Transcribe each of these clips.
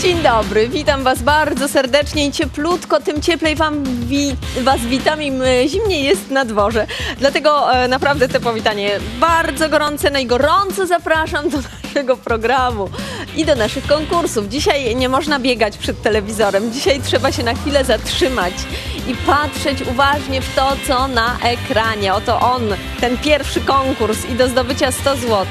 Dzień dobry, witam Was bardzo serdecznie i cieplutko, tym cieplej wam wi Was witam, im zimniej jest na dworze. Dlatego e, naprawdę te powitanie bardzo gorące, najgorąco zapraszam do naszego programu i do naszych konkursów. Dzisiaj nie można biegać przed telewizorem, dzisiaj trzeba się na chwilę zatrzymać i patrzeć uważnie w to, co na ekranie. Oto on, ten pierwszy konkurs i do zdobycia 100 zł.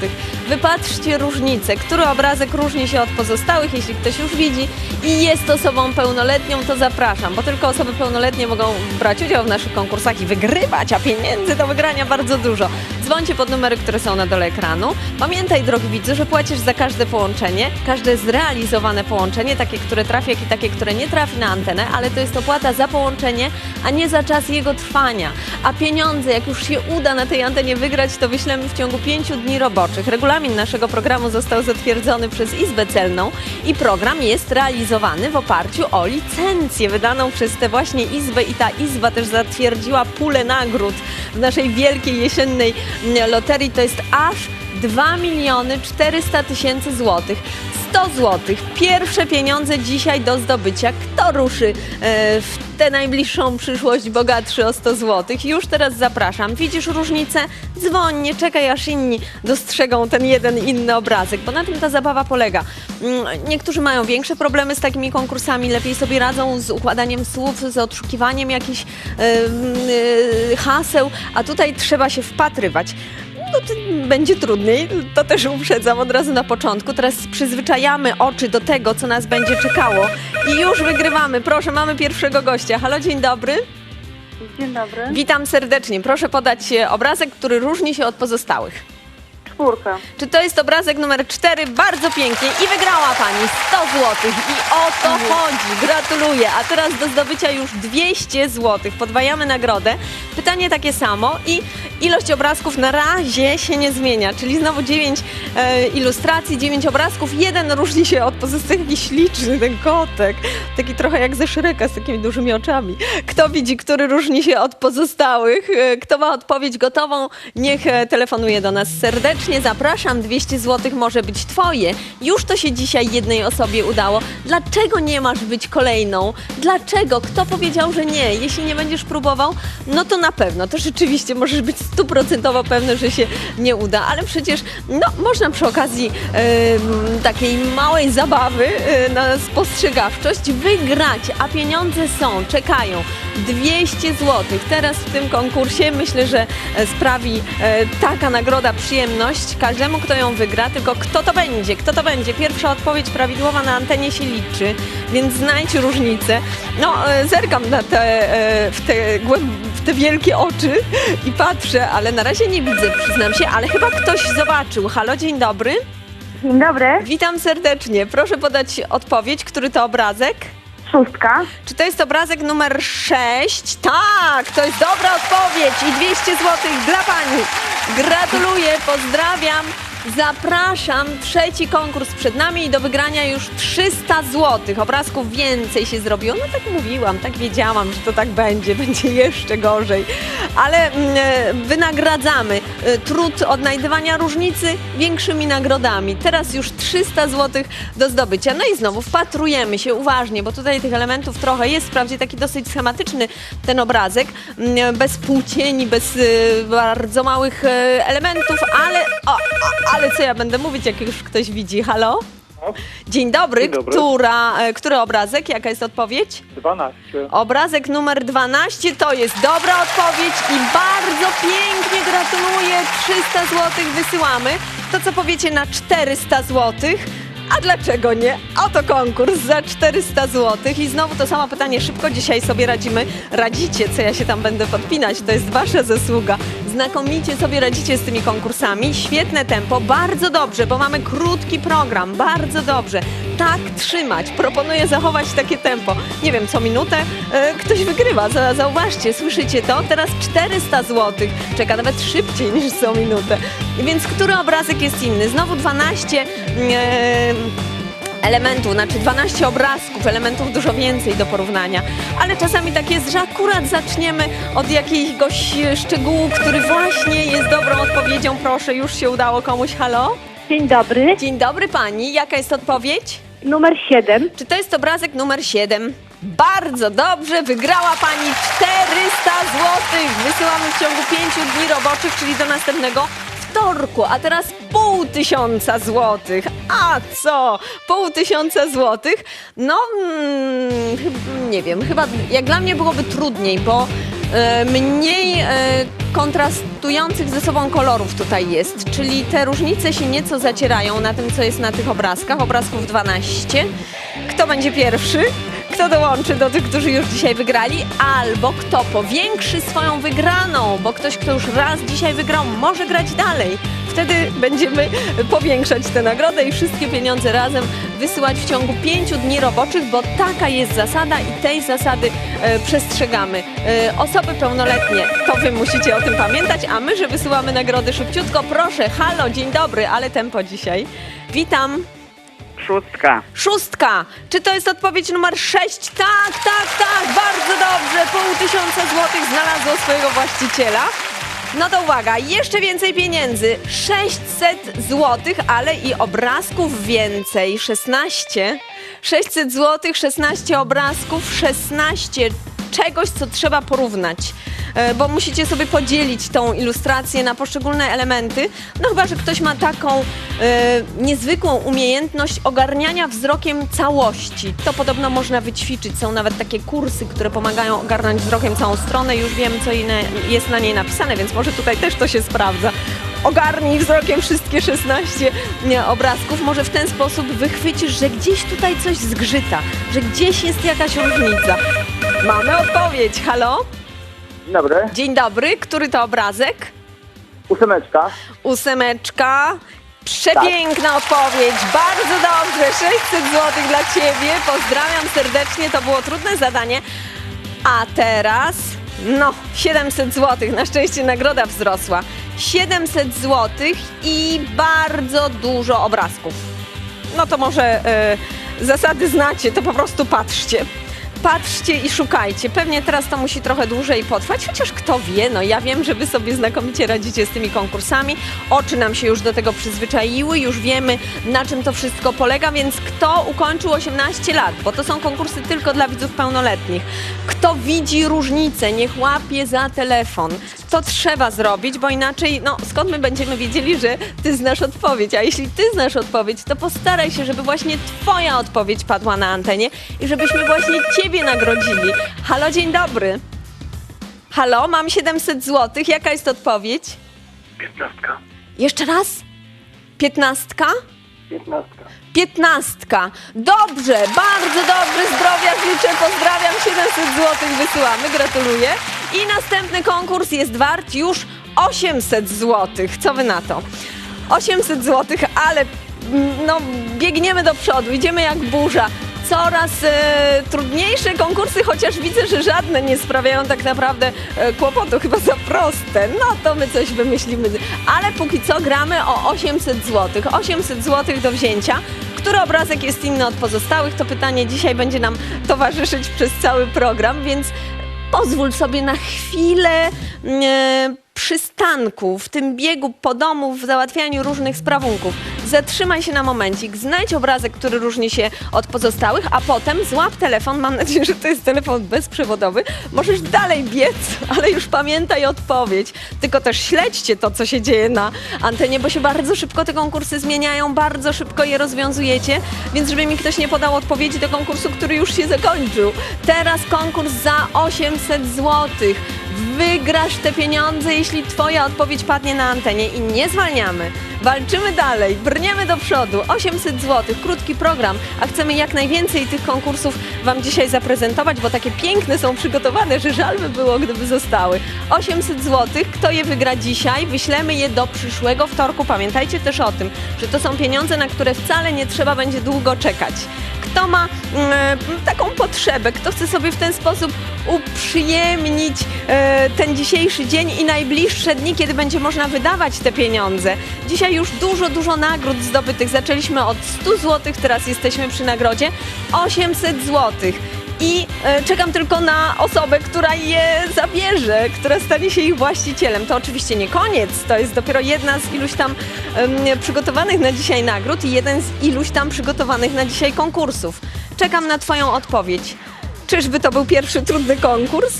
Wypatrzcie różnicę, który obrazek różni się od pozostałych, jeśli ktoś już widzi i jest osobą pełnoletnią, to zapraszam, bo tylko osoby pełnoletnie mogą brać udział w naszych konkursach i wygrywać, a pieniędzy do wygrania bardzo dużo. Dzwońcie pod numery, które są na dole ekranu. Pamiętaj, drogi widzu, że płacisz za każde połączenie, każde zrealizowane połączenie, takie, które trafi, jak i takie, które nie trafi na antenę, ale to jest opłata za połączenie, a nie za czas jego trwania. A pieniądze, jak już się uda na tej antenie wygrać, to wyślemy w ciągu pięciu dni roboczych. Regulamin naszego programu został zatwierdzony przez Izbę Celną i program jest realizowany w oparciu o licencję wydaną przez tę właśnie Izbę i ta Izba też zatwierdziła pulę nagród w naszej wielkiej jesiennej loterii. To jest aż 2 miliony 400 tysięcy złotych. 100 złotych. Pierwsze pieniądze dzisiaj do zdobycia. Kto ruszy e, w tę najbliższą przyszłość bogatszy o 100 złotych? Już teraz zapraszam. Widzisz różnicę? Dzwoń, nie czekaj aż inni dostrzegą ten jeden inny obrazek, bo na tym ta zabawa polega. Mm, Niektórzy mają większe problemy z takimi konkursami, lepiej sobie radzą z układaniem słów, z odszukiwaniem jakichś e, e, haseł, a tutaj trzeba się wpatrywać. No to będzie trudniej, to też uprzedzam od razu na początku. Teraz przyzwyczajamy oczy do tego, co nas będzie czekało i już wygrywamy. Proszę, mamy pierwszego gościa. Halo, dzień dobry. Dzień dobry. Witam serdecznie. Proszę podać e, obrazek, który różni się od pozostałych. Czwórka. Czy to jest obrazek numer 4? Bardzo pięknie. I wygrała Pani 100 zł. I o to chodzi. Gratuluję. A teraz do zdobycia już 200 zł. Podwajamy nagrodę. Pytanie takie samo i ilość obrazków na razie się nie zmienia. Czyli znowu 9 e, ilustracji, 9 obrazków. Jeden różni się od pozostałych. Jakiś śliczny ten kotek. Taki trochę jak ze Szreka z takimi dużymi oczami. Kto widzi, który różni się od pozostałych? E, Kto ma odpowiedź gotową? Niech e, telefonuje do nas serdecznie. Zapraszam, 200 zł może być Twoje. Już to się dzisiaj jednej osobie udało. Dlaczego nie masz być kolejną? Dlaczego? Kto powiedział, że nie? Jeśli nie będziesz próbował, no to na pewno. To rzeczywiście możesz być stuprocentowo pewny, że się nie uda. Ale przecież, no, można przy okazji em, takiej małej zabawy e, na spostrzegawczość wygrać, a pieniądze są, czekają. 200 zł. Teraz w tym konkursie myślę, że e, sprawi e, taka nagroda przyjemność każdemu, kto ją wygra, tylko kto to będzie, kto to będzie. Pierwsza odpowiedź prawidłowa na antenie się liczy, więc znajdź różnicę. No, e, zerkam na te, e, w, te głęb- w te wielkie oczy i patrzę, ale na razie nie widzę, przyznam się, ale chyba ktoś zobaczył. Halo, dzień dobry. Dzień dobry. Witam serdecznie. Proszę podać odpowiedź, który to obrazek? Szóstka. Czy to jest obrazek numer 6? Tak, to jest dobra odpowiedź i 200 zł dla Pani. Gratuluję, pozdrawiam. Zapraszam, trzeci konkurs przed nami i do wygrania już 300 zł. Obrazków więcej się zrobiło. No tak mówiłam, tak wiedziałam, że to tak będzie, będzie jeszcze gorzej. Ale mm, e, wynagradzamy e, trud odnajdywania różnicy większymi nagrodami. Teraz już 300 zł do zdobycia. No i znowu wpatrujemy się uważnie, bo tutaj tych elementów trochę jest. Wprawdzie taki dosyć schematyczny ten obrazek, mm, bez półcieni, bez e, bardzo małych e, elementów, ale, o, o, ale co ja będę mówić, jak już ktoś widzi? Halo? Dzień dobry, Dzień dobry. Która, e, który obrazek? Jaka jest odpowiedź? 12. Obrazek numer 12 to jest dobra odpowiedź i bardzo pięknie gratuluję. 300 zł wysyłamy. To co powiecie na 400 zł? A dlaczego nie? Oto konkurs za 400 zł. I znowu to samo pytanie, szybko dzisiaj sobie radzimy. Radzicie, co ja się tam będę podpinać, to jest wasza zasługa. Znakomicie sobie radzicie z tymi konkursami. Świetne tempo, bardzo dobrze, bo mamy krótki program, bardzo dobrze. Tak trzymać. Proponuję zachować takie tempo. Nie wiem, co minutę e, ktoś wygrywa. Za- Zauważcie, słyszycie to? Teraz 400 zł. Czeka nawet szybciej niż co minutę. Więc który obrazek jest inny? Znowu 12 e, elementów, znaczy 12 obrazków, elementów dużo więcej do porównania. Ale czasami tak jest, że akurat zaczniemy od jakiegoś szczegółu, który właśnie jest dobrą odpowiedzią. Proszę, już się udało komuś. Halo? Dzień dobry. Dzień dobry pani, jaka jest odpowiedź? Numer 7. Czy to jest obrazek numer 7? Bardzo dobrze, wygrała Pani 400 zł. Wysyłamy w ciągu 5 dni roboczych, czyli do następnego wtorku. A teraz pół tysiąca złotych. A co? Pół tysiąca złotych? No, mm, nie wiem, chyba jak dla mnie byłoby trudniej, bo e, mniej e, kontrastujących ze sobą kolorów tutaj jest, czyli te różnice się nieco zacierają na tym, co jest na tych obrazkach. Obrazków 12. Kto będzie pierwszy? Kto dołączy do tych, którzy już dzisiaj wygrali? Albo kto powiększy swoją wygraną, bo ktoś, kto już raz dzisiaj wygrał, może grać dalej. Wtedy będziemy powiększać tę nagrodę i wszystkie pieniądze razem wysyłać w ciągu pięciu dni roboczych, bo taka jest zasada i tej zasady e, przestrzegamy. E, osoby pełnoletnie, to wy musicie o tym pamiętać, a my, że wysyłamy nagrody szybciutko, proszę, halo, dzień dobry, ale tempo dzisiaj. Witam. Szóstka. Szóstka. Czy to jest odpowiedź numer sześć? Tak, tak, tak. Bardzo dobrze. Pół tysiąca złotych znalazło swojego właściciela. No to uwaga, jeszcze więcej pieniędzy. 600 złotych, ale i obrazków więcej. 16. 600 złotych, 16 obrazków, 16 czegoś, co trzeba porównać. E, Bo musicie sobie podzielić tą ilustrację na poszczególne elementy. No chyba, że ktoś ma taką e, niezwykłą umiejętność ogarniania wzrokiem całości. To podobno można wyćwiczyć. Są nawet takie kursy, które pomagają ogarnąć wzrokiem całą stronę. Już wiem, co jest na niej napisane, więc może tutaj też to się sprawdza. Ogarnij wzrokiem wszystkie 16 nie, obrazków. Może w ten sposób wychwycisz, że gdzieś tutaj coś zgrzyta, że gdzieś jest jakaś różnica. Mamy odpowiedź. Halo? Dzień dobry. Dzień dobry. Który to obrazek? Ósemeczka. Ósemeczka. Przepiękna odpowiedź, bardzo dobrze, 600 zł dla Ciebie, pozdrawiam serdecznie, to było trudne zadanie. A teraz, no, 700 zł, na szczęście nagroda wzrosła. 700 zł i bardzo dużo obrazków. No to może e, zasady znacie, to po prostu patrzcie. Patrzcie i szukajcie. Pewnie teraz to musi trochę dłużej potrwać, chociaż kto wie, no ja wiem, że wy sobie znakomicie radzicie z tymi konkursami. Oczy nam się już do tego przyzwyczaiły, już wiemy na czym to wszystko polega, więc kto ukończył 18 lat, bo to są konkursy tylko dla widzów pełnoletnich. Kto widzi różnicę, niech łapie za telefon. To trzeba zrobić, bo inaczej, no skąd my będziemy wiedzieli, że ty znasz odpowiedź, a jeśli ty znasz odpowiedź, to postaraj się, żeby właśnie twoja odpowiedź padła na antenie i żebyśmy właśnie ciebie nagrodzili. Halo, dzień dobry. Halo, mam 700 zł. Jaka jest odpowiedź? Piętnastka. Jeszcze raz? Piętnastka? Piętnastka. Piętnastka. Dobrze, bardzo dobrze, zdrowia życzę, pozdrawiam, 700 zł wysyłamy, gratuluję. I następny konkurs jest wart już 800 zł. Co wy na to? 800 zł, ale mm, no, biegniemy do przodu, idziemy jak burza. Coraz e, trudniejsze konkursy, chociaż widzę, że żadne nie sprawiają tak naprawdę e, kłopotu, chyba za proste. No to my coś wymyślimy. Ale póki co gramy o 800 zł. 800 zł do wzięcia. Który obrazek jest inny od pozostałych? To pytanie dzisiaj będzie nam towarzyszyć przez cały program, więc pozwól sobie na chwilę e, przystanku w tym biegu po domu, w załatwianiu różnych sprawunków. Zatrzymaj się na momencik, znajdź obrazek, który różni się od pozostałych, a potem złap telefon. Mam nadzieję, że to jest telefon bezprzewodowy. Możesz dalej biec, ale już pamiętaj odpowiedź. Tylko też śledźcie to, co się dzieje na antenie, bo się bardzo szybko te konkursy zmieniają, bardzo szybko je rozwiązujecie, więc żeby mi ktoś nie podał odpowiedzi do konkursu, który już się zakończył. Teraz konkurs za 800 złotych wygrasz te pieniądze, jeśli Twoja odpowiedź padnie na antenie i nie zwalniamy. Walczymy dalej, brniemy do przodu. 800 zł, krótki program, a chcemy jak najwięcej tych konkursów Wam dzisiaj zaprezentować, bo takie piękne są przygotowane, że żal by było, gdyby zostały. 800 zł, kto je wygra dzisiaj, wyślemy je do przyszłego wtorku. Pamiętajcie też o tym, że to są pieniądze, na które wcale nie trzeba będzie długo czekać. Kto ma mm, taką potrzebę, kto chce sobie w ten sposób uprzyjemnić e, ten dzisiejszy dzień i najbliższe dni, kiedy będzie można wydawać te pieniądze. Dzisiaj już dużo, dużo nagród zdobytych. Zaczęliśmy od 100 zł, teraz jesteśmy przy nagrodzie 800 zł. i e, czekam tylko na osobę, która je zabierze, która stanie się ich właścicielem. To oczywiście nie koniec, to jest dopiero jedna z iluś tam em, przygotowanych na dzisiaj nagród i jeden z iluś tam przygotowanych na dzisiaj konkursów. Czekam na Twoją odpowiedź. Czyżby to był pierwszy trudny konkurs?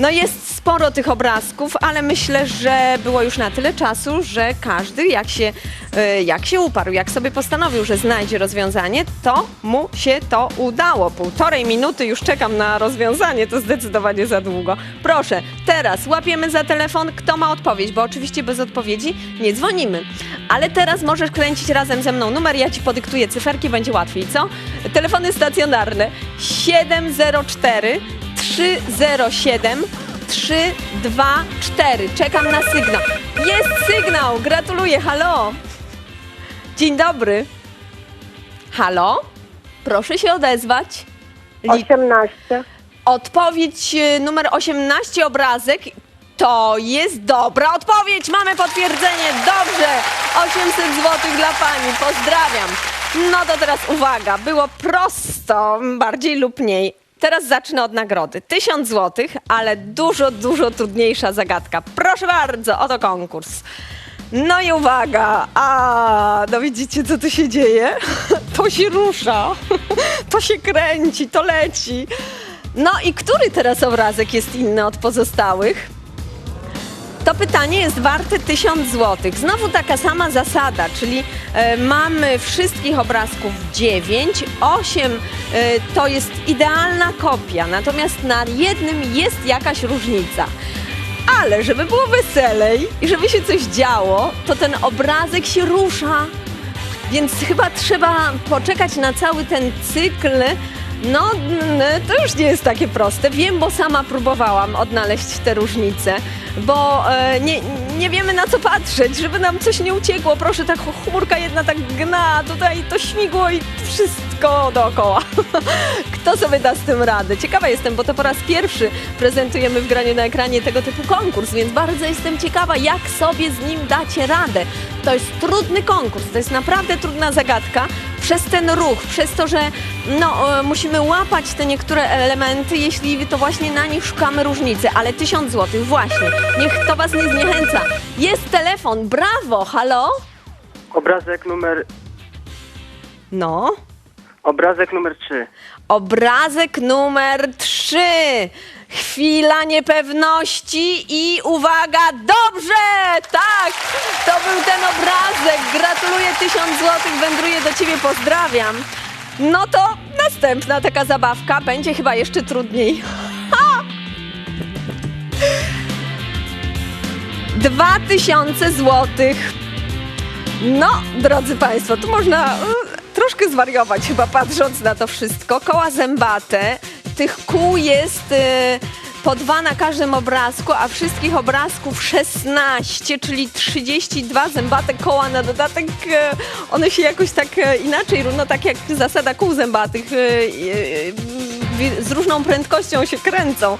No jest sporo tych obrazków, ale myślę, że było już na tyle czasu, że każdy jak się, e, jak się uparł, jak sobie postanowił, że znajdzie rozwiązanie, to mu się to udało. Półtorej minuty już czekam na rozwiązanie, to zdecydowanie za długo. Proszę, teraz łapiemy za telefon, kto ma odpowiedź, bo oczywiście bez odpowiedzi nie dzwonimy. Ale teraz możesz kręcić razem ze mną numer, ja ci podyktuję cyferki, będzie łatwiej, co? Telefony stacjonarne 704 307 324. Czekam na sygnał. Jest sygnał! Gratuluję, halo! Dzień dobry. Halo? Proszę się odezwać. Li- 18. Odpowiedź y, numer 18, obrazek. To jest dobra odpowiedź. Mamy potwierdzenie. Dobrze. 800 zł dla pani. Pozdrawiam. No to teraz uwaga. Było prosto, bardziej lub mniej. Teraz zacznę od nagrody. 1000 zł, ale dużo, dużo trudniejsza zagadka. Proszę bardzo, oto konkurs. No i uwaga, a no widzicie co tu się dzieje? To się rusza, to się kręci, to leci. No i który teraz obrazek jest inny od pozostałych? To pytanie jest warte 1000 zł. Znowu taka sama zasada, czyli e, mamy wszystkich obrazków 9, 8 e, to jest idealna kopia, natomiast na jednym jest jakaś różnica. Ale żeby było weselej i żeby się coś działo, to ten obrazek się rusza. Więc chyba trzeba poczekać na cały ten cykl. No, to już nie jest takie proste. Wiem, bo sama próbowałam odnaleźć te różnice, bo e, nie, nie wiemy na co patrzeć, żeby nam coś nie uciekło. Proszę, ta ch- chmurka jedna tak gna, tutaj to śmigło i wszystko dookoła. Kto sobie da z tym radę? Ciekawa jestem, bo to po raz pierwszy prezentujemy w graniu na ekranie tego typu konkurs, więc bardzo jestem ciekawa, jak sobie z nim dacie radę. To jest trudny konkurs, to jest naprawdę trudna zagadka. Przez ten ruch, przez to, że no, e, musimy łapać te niektóre elementy, jeśli to właśnie na nich szukamy różnicy. Ale tysiąc złotych, właśnie. Niech to was nie zniechęca. Jest telefon, brawo, halo? Obrazek numer... No. Obrazek numer 3. Obrazek numer 3. Chwila niepewności i uwaga, dobrze! Tak, to był ten obrazek. Gratuluję, 1000 złotych wędruje do ciebie, pozdrawiam. No to następna taka zabawka będzie chyba jeszcze trudniej. Ha! 2000 złotych. No, drodzy Państwo, tu można e, troszkę zwariować chyba patrząc na to wszystko. Koła zębate, tych kół jest e, po dwa na każdym obrazku, a wszystkich obrazków 16, czyli 32 zębate koła na dodatek. e, One się jakoś tak e, inaczej, no tak jak zasada kół zębatych, z różną prędkością się kręcą.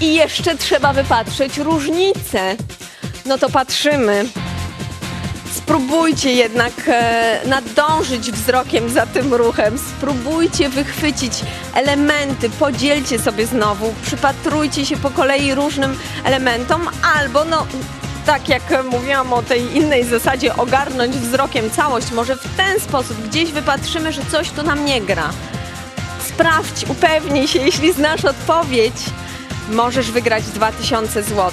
I jeszcze trzeba wypatrzeć różnice. No to patrzymy. Spróbujcie jednak e, nadążyć wzrokiem za tym ruchem. Spróbujcie wychwycić elementy, podzielcie sobie znowu, przypatrujcie się po kolei różnym elementom, albo no. Tak jak mówiłam o tej innej zasadzie, ogarnąć wzrokiem całość. Może w ten sposób gdzieś wypatrzymy, że coś tu nam nie gra. Sprawdź, upewnij się, jeśli znasz odpowiedź, możesz wygrać 2000 zł.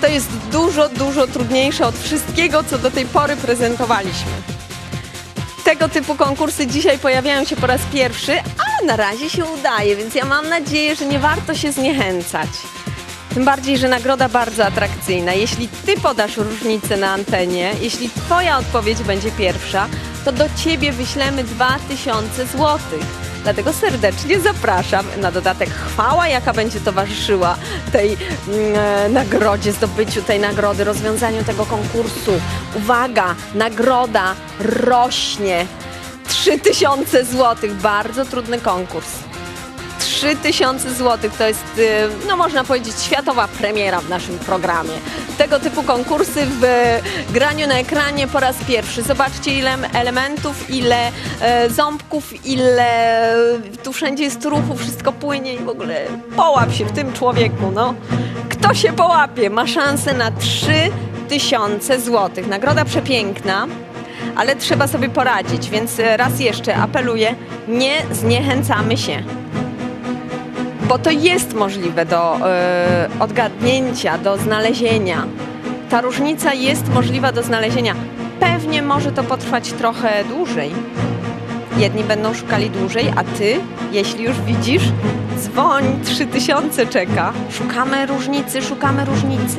To jest dużo, dużo trudniejsze od wszystkiego, co do tej pory prezentowaliśmy. Tego typu konkursy dzisiaj pojawiają się po raz pierwszy, ale na razie się udaje, więc ja mam nadzieję, że nie warto się zniechęcać. Tym bardziej, że nagroda bardzo atrakcyjna. Jeśli ty podasz różnicę na antenie, jeśli twoja odpowiedź będzie pierwsza, to do ciebie wyślemy 2000 złotych. Dlatego serdecznie zapraszam. Na dodatek chwała, jaka będzie towarzyszyła tej mm, e, nagrodzie, zdobyciu tej nagrody, rozwiązaniu tego konkursu. Uwaga, nagroda rośnie. 3000 złotych. Bardzo trudny konkurs. 3000 zł to jest, y, no można powiedzieć, światowa premiera w naszym programie. Tego typu konkursy w graniu na ekranie po raz pierwszy. Zobaczcie ile elementów, ile e, ząbków, ile tu wszędzie jest ruchu, wszystko płynie i w ogóle połap się w tym człowieku, no. Kto się połapie, ma szansę na 3000 zł. Nagroda przepiękna ale trzeba sobie poradzić, więc raz jeszcze apeluję, nie zniechęcamy się. Bo to jest możliwe do e, odgadnięcia, do znalezienia. Ta różnica jest możliwa do znalezienia. Pewnie może to potrwać trochę dłużej. Jedni będą szukali dłużej, a ty, jeśli już widzisz, dzwoń, 3000 czeka. Szukamy różnicy, szukamy różnicy.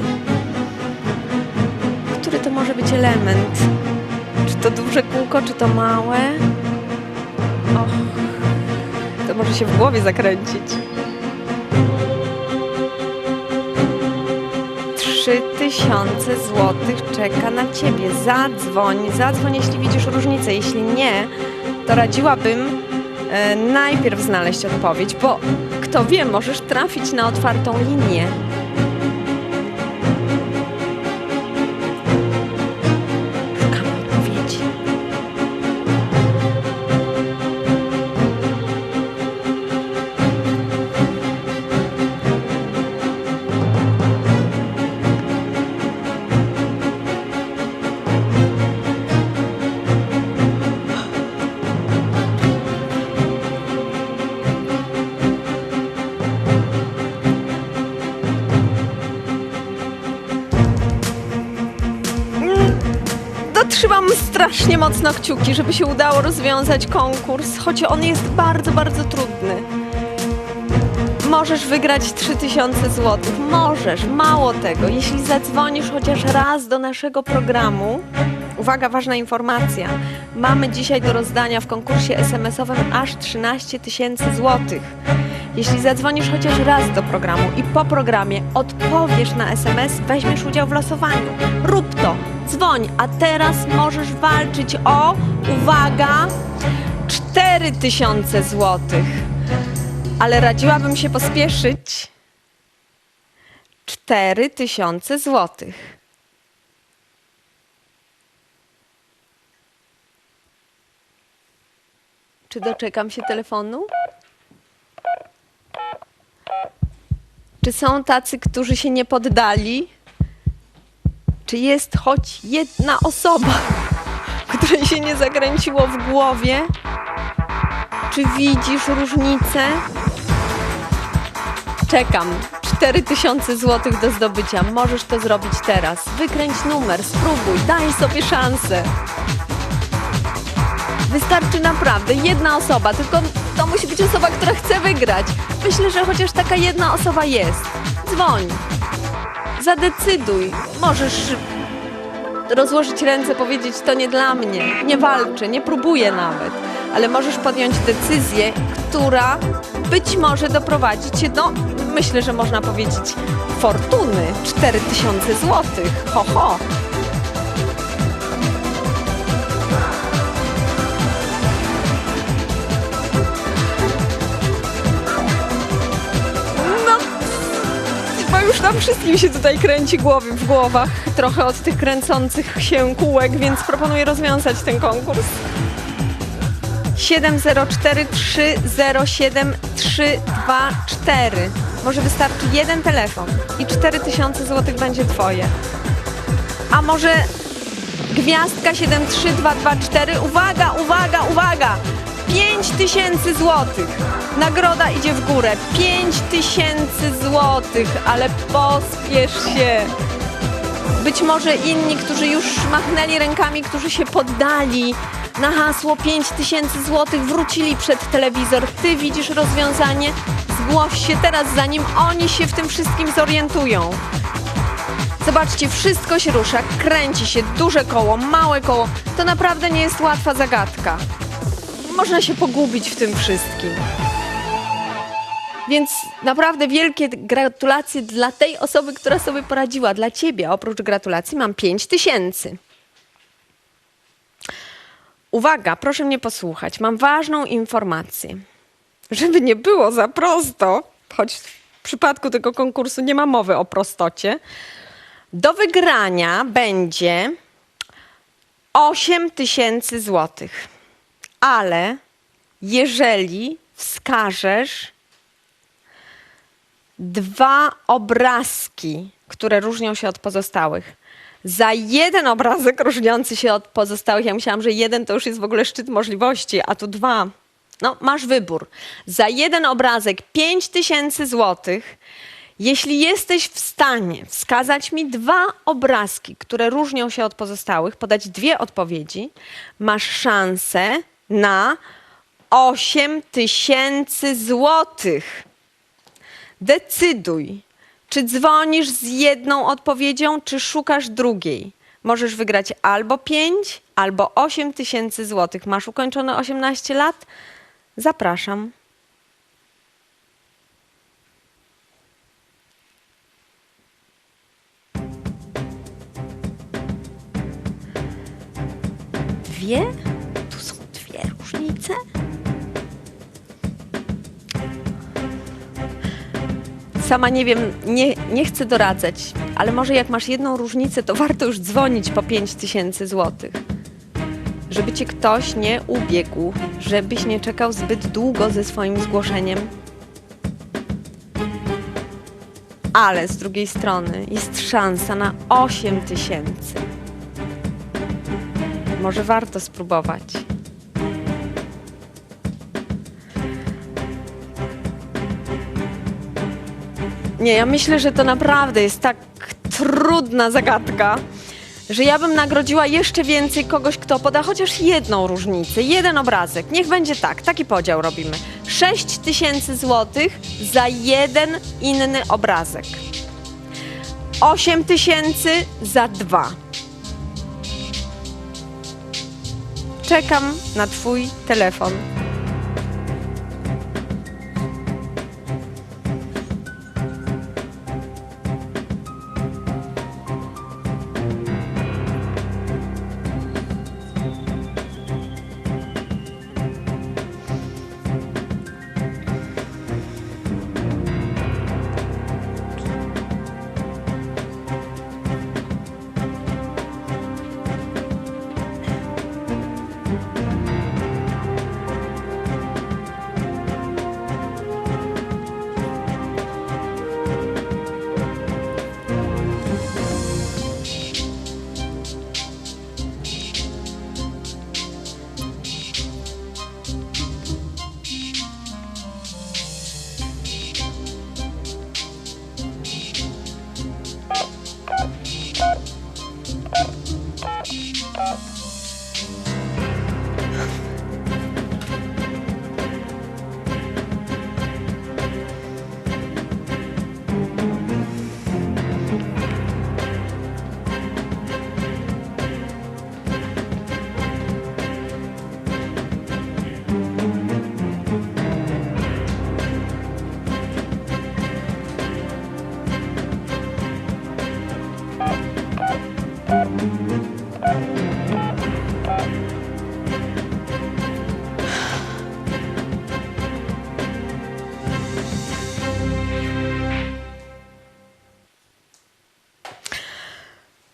Który to może być element? Czy to duże kółko, czy to małe? Och, to może się w głowie zakręcić. Trzy tysiące złotych czeka na ciebie. Zadzwoń, zadzwoń, jeśli widzisz różnicę. Jeśli nie, to radziłabym e, najpierw znaleźć odpowiedź, bo kto wie, możesz trafić na otwartą linię. Strasznie mocno kciuki, żeby się udało rozwiązać konkurs, choć on jest bardzo, bardzo trudny. Możesz wygrać 3000 zł. Możesz, mało tego. Jeśli zadzwonisz chociaż raz do naszego programu, uwaga, ważna informacja. Mamy dzisiaj do rozdania w konkursie SMS-owym aż 13 tysięcy złotych. Jeśli zadzwonisz chociaż raz do programu i po programie odpowiesz na SMS, weźmiesz udział w losowaniu. Rób to, dzwoń, a teraz możesz walczyć o, uwaga, 4000 złotych. Ale radziłabym się pospieszyć. 4000 złotych. Czy doczekam się telefonu? Czy są tacy, którzy się nie poddali? Czy jest choć jedna osoba, której się nie zakręciło w głowie? Czy widzisz różnicę? Czekam. 4000 zł do zdobycia. Możesz to zrobić teraz. Wykręć numer, spróbuj, daj sobie szansę. Wystarczy naprawdę jedna osoba, tylko to musi być osoba, chce wygrać. Myślę, że chociaż taka jedna osoba jest. Dzwoń. Zadecyduj. Możesz rozłożyć ręce, powiedzieć to nie dla mnie, nie walczę, nie próbuję nawet, ale możesz podjąć decyzję, która być może doprowadzi cię do, myślę, że można powiedzieć, fortuny 4000 złotych. Ho, ho. Nam wszystkim się tutaj kręci głowy w głowach, trochę od tych kręcących się kółek, więc proponuję rozwiązać ten konkurs. 704 307 324. Może wystarczy jeden telefon i 4000 zł będzie twoje. A może gwiazdka 73224. Uwaga, uwaga, uwaga! 5000 złotych. Nagroda idzie w górę. 5000 złotych, ale pospiesz się. Być może inni, którzy już machnęli rękami, którzy się poddali na hasło 5000 złotych, wrócili przed telewizor. Ty widzisz rozwiązanie? Zgłoś się teraz, zanim oni się w tym wszystkim zorientują. Zobaczcie, wszystko się rusza, kręci się, duże koło, małe koło. To naprawdę nie jest łatwa zagadka. Można się pogubić w tym wszystkim. Więc naprawdę wielkie gratulacje dla tej osoby, która sobie poradziła. Dla ciebie oprócz gratulacji mam 5 tysięcy. Uwaga, proszę mnie posłuchać. Mam ważną informację. żeby nie było za prosto, choć w przypadku tego konkursu nie ma mowy o prostocie, do wygrania będzie 8 tysięcy złotych. Ale jeżeli wskażesz dwa obrazki, które różnią się od pozostałych. Za jeden obrazek różniący się od pozostałych, ja myślałam, że jeden to już jest w ogóle szczyt możliwości, a tu dwa. No, masz wybór. Za jeden obrazek 5 tysięcy złotych. Jeśli jesteś w stanie wskazać mi dwa obrazki, które różnią się od pozostałych, podać dwie odpowiedzi, masz szansę na 8 tysięcy złotych. Decyduj, czy dzwonisz z jedną odpowiedzią, czy szukasz drugiej. Możesz wygrać albo 5, albo 8 tysięcy złotych. Masz ukończone 18 lat? Zapraszam. Dwie? Sama nie wiem, nie, nie chcę doradzać, ale może jak masz jedną różnicę, to warto już dzwonić po 5 tysięcy złotych. Żeby cię ktoś nie ubiegł, żebyś nie czekał zbyt długo ze swoim zgłoszeniem. Ale z drugiej strony jest szansa na 8 tysięcy. Może warto spróbować. Nie, ja myślę, że to naprawdę jest tak trudna zagadka, że ja bym nagrodziła jeszcze więcej kogoś, kto poda chociaż jedną różnicę, jeden obrazek. Niech będzie tak, taki podział robimy. 6 tysięcy złotych za jeden inny obrazek. 8 tysięcy za dwa. Czekam na Twój telefon.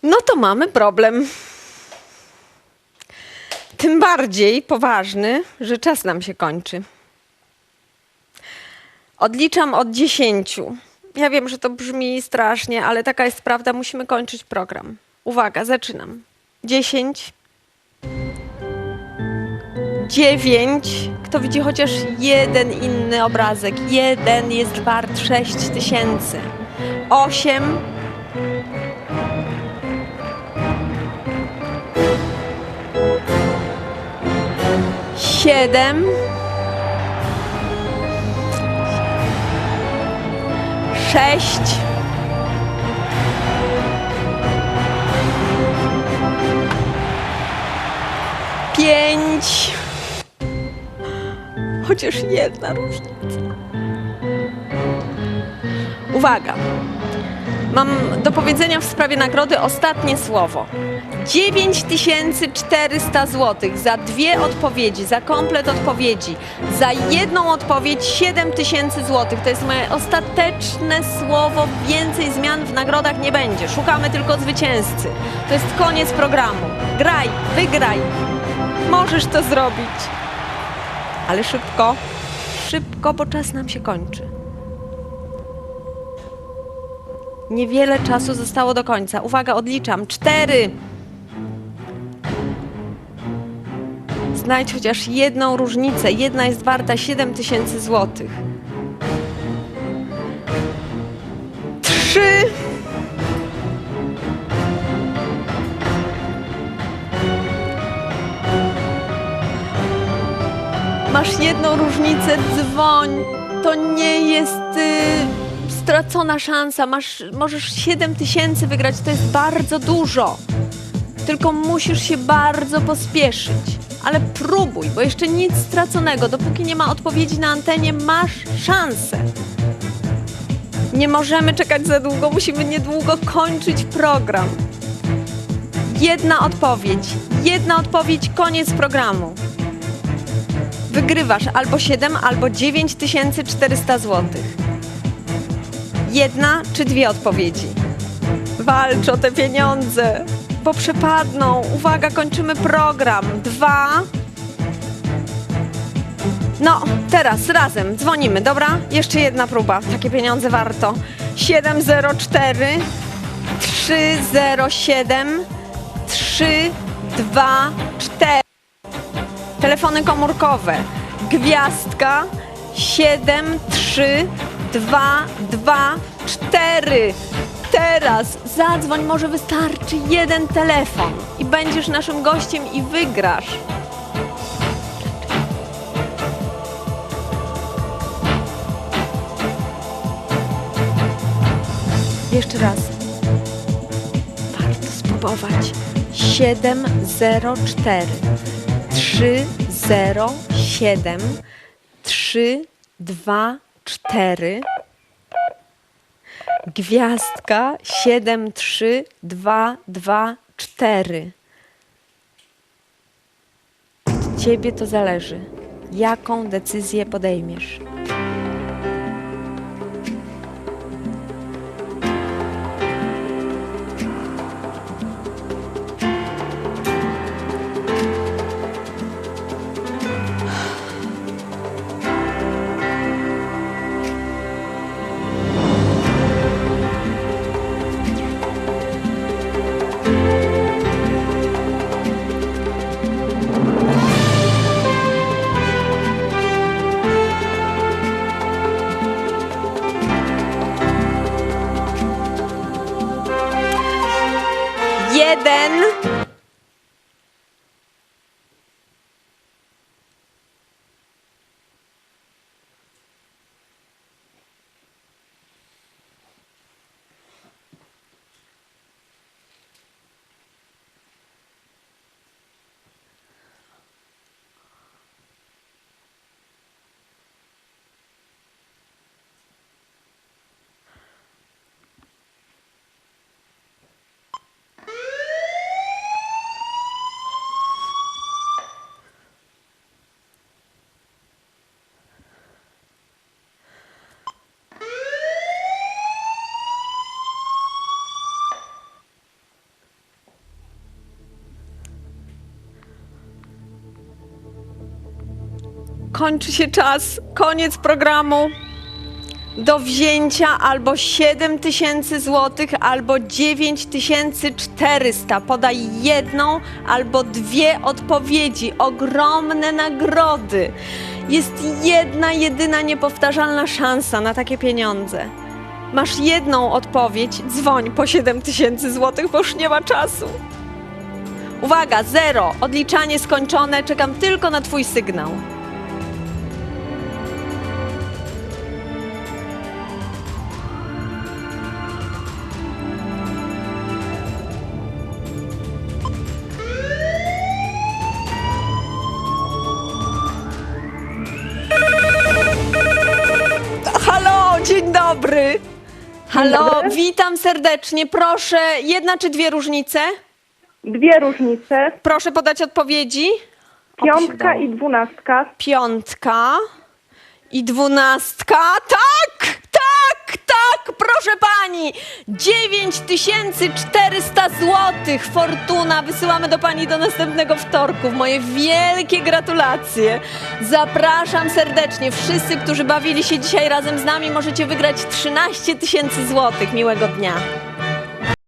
No to mamy problem. Tym bardziej poważny, że czas nam się kończy. Odliczam od dziesięciu. Ja wiem, że to brzmi strasznie, ale taka jest prawda. Musimy kończyć program. Uwaga, zaczynam. Dziesięć. Dziewięć. Kto widzi chociaż jeden inny obrazek? Jeden jest wart sześć tysięcy. Osiem. Siedem, sześć, pięć, chociaż jedna różnica. Uwaga. Mam do powiedzenia w sprawie nagrody ostatnie słowo. 9400 zł za dwie odpowiedzi, za komplet odpowiedzi, za jedną odpowiedź 7000 zł. To jest moje ostateczne słowo. Więcej zmian w nagrodach nie będzie. Szukamy tylko zwycięzcy. To jest koniec programu. Graj, wygraj. Możesz to zrobić. Ale szybko, szybko, bo czas nam się kończy. Niewiele czasu zostało do końca. Uwaga, odliczam. Cztery. Znajdź chociaż jedną różnicę. Jedna jest warta 7 tysięcy złotych. Trzy. Masz jedną różnicę, dzwoń. To nie jest y, stracona szansa. Masz, możesz 7 tysięcy wygrać, to jest bardzo dużo. Tylko musisz się bardzo pospieszyć. Ale próbuj, bo jeszcze nic straconego. Dopóki nie ma odpowiedzi na antenie, masz szansę. Nie możemy czekać za długo, musimy niedługo kończyć program. Jedna odpowiedź, jedna odpowiedź, koniec programu. Wygrywasz albo 7, albo 9400 zł. Jedna czy dwie odpowiedzi. Walcz o te pieniądze, bo przepadną. Uwaga, kończymy program. Dwa. No, teraz razem dzwonimy, dobra? Jeszcze jedna próba. Takie pieniądze warto. 704 307 324 Telefony komórkowe. Gwiazdka 73224. Teraz zadzwoń, może wystarczy jeden telefon i będziesz naszym gościem i wygrasz. Jeszcze raz. Warto spróbować. 704 307 324 Gwiazdka 73224 Od ciebie to zależy. Jaką decyzję podejmiesz? Kończy się czas. Koniec programu. Do wzięcia albo 7 tysięcy złotych, albo 9400. Podaj jedną albo dwie odpowiedzi. Ogromne nagrody. Jest jedna, jedyna niepowtarzalna szansa na takie pieniądze. Masz jedną odpowiedź, dzwoń po 7 tysięcy złotych, bo już nie ma czasu. Uwaga, zero. Odliczanie skończone. Czekam tylko na Twój sygnał. Halo, witam serdecznie. Proszę, jedna czy dwie różnice? Dwie różnice. Proszę podać odpowiedzi. Piątka i dwunastka. Piątka i dwunastka. Tak, tak, tak, proszę pani. 9400 złotych. Fortuna. Wysyłamy do pani do następnego wtorku. Moje wielkie gratulacje. Zapraszam serdecznie. Wszyscy, którzy bawili się dzisiaj razem z nami, możecie wygrać 13 tysięcy złotych. Miłego dnia.